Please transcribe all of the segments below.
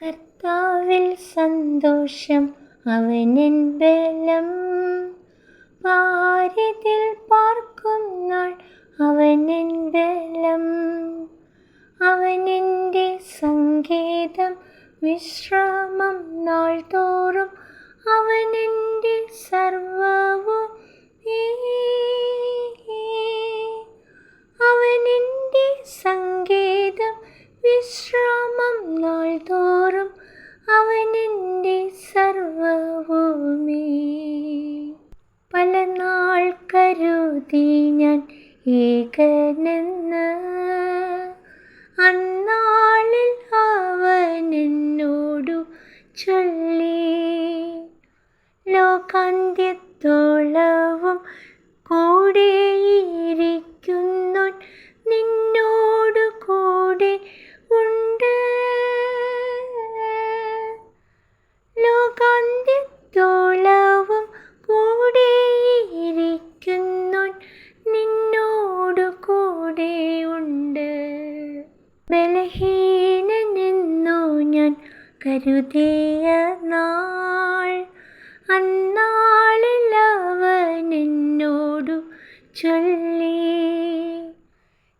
കർത്താവിൽ സന്തോഷം അവനൻ ബലം. പാരിതിൽ പാർക്കുന്നാൾ അവനൻ ബലം. അവനെന്റെ സംഗീതം വിശ്രാമം നാൾ തോറും അവനെന്റെ സർവവും അവനെന്റെ തോറും അവനെന്റെ സർവവുമേ പല നാൾ കരുതി ഞാൻ ഏകനെന്ന്. അന്നാളിൽ അവൻ എന്നോടു ചൊല്ലി. ലോകാന്ത്യത്തോളവും കൂടെയിരിക്കുന്നു കരുതിയ നാൾ അന്നാളിൽ അവൻ എന്നോടു ചൊല്ലി.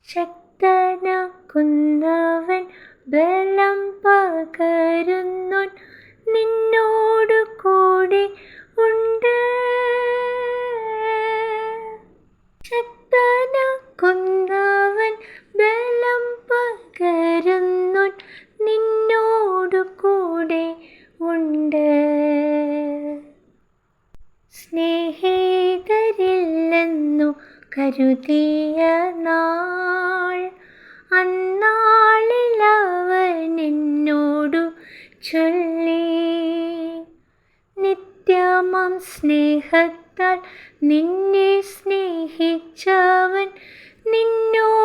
ശക്തനാക്കുന്നവൻ ബലം പകരുന്നു നിന്നോടു ഉണ്ട് സ്നേഹിതരില്ലെന്നു കരുതിയ നാൾ എന്നോടു ചൊല്ലി. നിത്യമം സ്നേഹത്താൽ നിന്നെ സ്നേഹിച്ചവൻ നിന്നോടു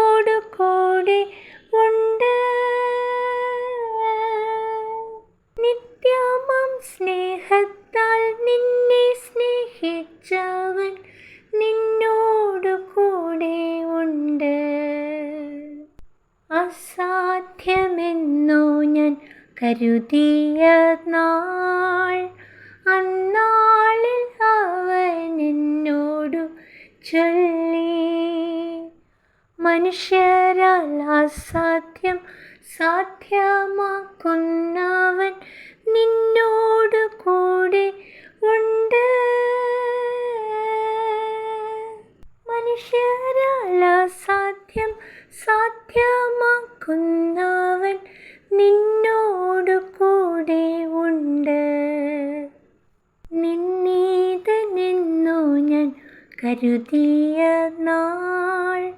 അസാധ്യമെന്നു ഞാൻ കരുതിയ നാൾ അന്നാളിൽ അവൻ എന്നോടു ചൊല്ലി. മനുഷ്യരാൽ അസാധ്യം സാധ്യമാക്കുന്നവൻ നിന്നോടു കൂടെ ഉണ്ട്. മനുഷ്യരാൽ അസാധ്യം സാധ്യമാക്കുന്നവൻ നിന്നോടു കൂടെ ഉണ്ട്. നിന്നീതനെന്നു ഞാൻ കരുതിയ നാൾ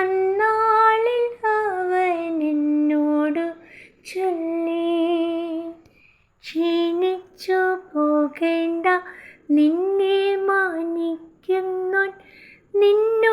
അന്നാളിൽ അവൻ എന്നോട് ചൊല്ലി. ക്ഷീണിച്ചു പോകേണ്ട നിന്നെ മാനിക്കുന്നു നിന്ന